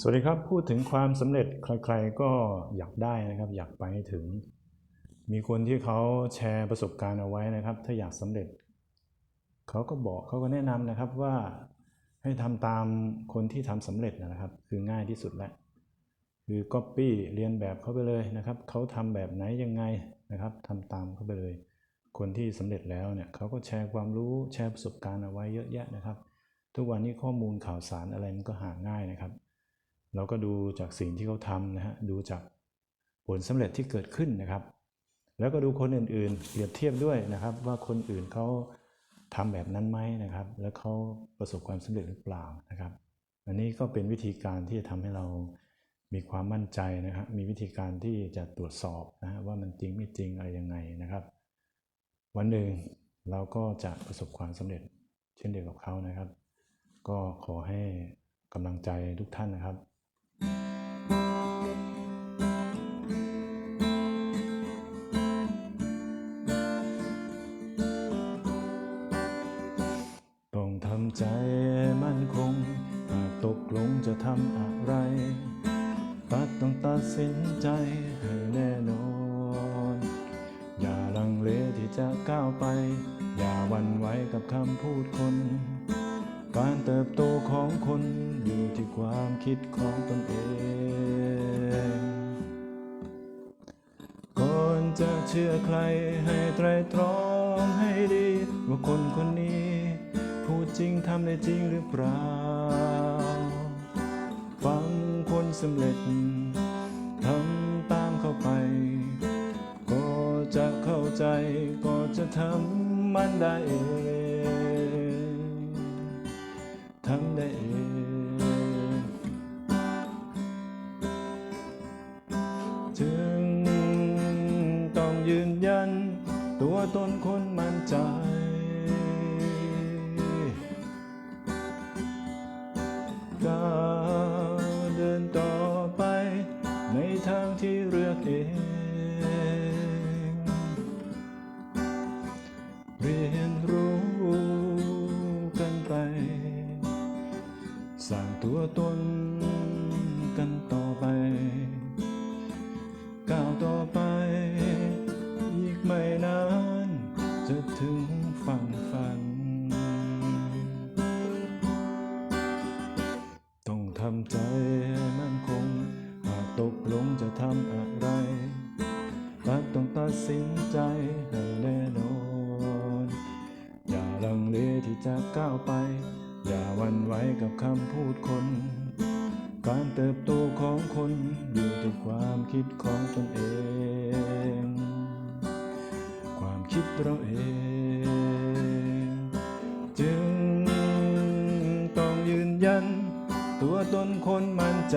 สวัสดีครับ พูดถึงความสำเร็จใครๆก็อยากได้นะครับ อยากไปให้ถึง มีคนที่เขาแชร์ประสบการณ์เอาไว้นะครับ ถ้าอยากสำเร็จ เขาก็บอกเขาก็แนะนำนะครับว่าให้ทำตามคนที่ทำสำเร็จนะครับ คือง่ายที่สุดแล้วคือ Copy เรียนแบบเขาไปเลยนะครับเขาทำแบบไหนยังไงนะครับทำตามเขาไปเลย คนที่สำเร็จแล้วเนี่ยเขาก็แชร์ความรู้แชร์ประสบการณ์เอาไว้เยอะแยะนะครับ ทุกวันนี้ข้อมูลข่าวสารอะไรมันก็หาง่ายนะครับ เราก็ดูจากสิ่งที่เขาทำนะฮะดูจากผลสำเร็จที่เกิดขึ้นนะครับ แล้วก็ดูคนอื่นๆ เปรียบเทียบด้วยนะครับ ว่าคนอื่นเขาทำแบบนั้นไหมนะครับ แล้วเขาประสบความสำเร็จหรือเปล่านะครับ อันนี้ก็เป็นวิธีการที่จะทำให้เรามีความมั่นใจนะครับ มีวิธีการที่จะตรวจสอบนะฮะว่ามันจริงไม่จริงอะไรยังไงนะครับ วันหนึ่งเราก็จะประสบความสำเร็จเช่นเดียวกับเขานะครับ ก็ขอให้กำลังใจทุกท่านนะครับ ใจมั่นคงหากตกลงจะทำอะไรตัดต้องตัดสินใจให้แน่นอน อย่าลังเลที่จะก้าวไป อย่าหวันไหวกับคำพูดคน การเติบโตของคนอยู่ที่ความคิดของตนเอง ก่อนจะเชื่อใครให้ไตรตรองให้ดี ว่าคน ริงทำได้จริงหรือเปล่า ฟังคนสำเร็จทำตามเข้าไป ก็จะเข้าใจก็จะทำมันได้เองทำได้เองจึงต้องยืนยัน ตัวตนคนมั่นใจ ก้าวเดินต่อไป ในทางที่เลือกเอง เรียนรู้กันไป สร้างตัวตนกัน ใจให้มั่นคง หากตกลงจะทำอะไรตัดต้องตัดสินใจให้แน่นอน อย่าลังเลที่จะก้าวไป อย่าวันไหวกับคำพูดคน การเติบโตของคนอยู่ที่ความคิดของตนเอง ความคิดเราเองจึงต้องยืนยัน ตัวตนคนมั่นใจ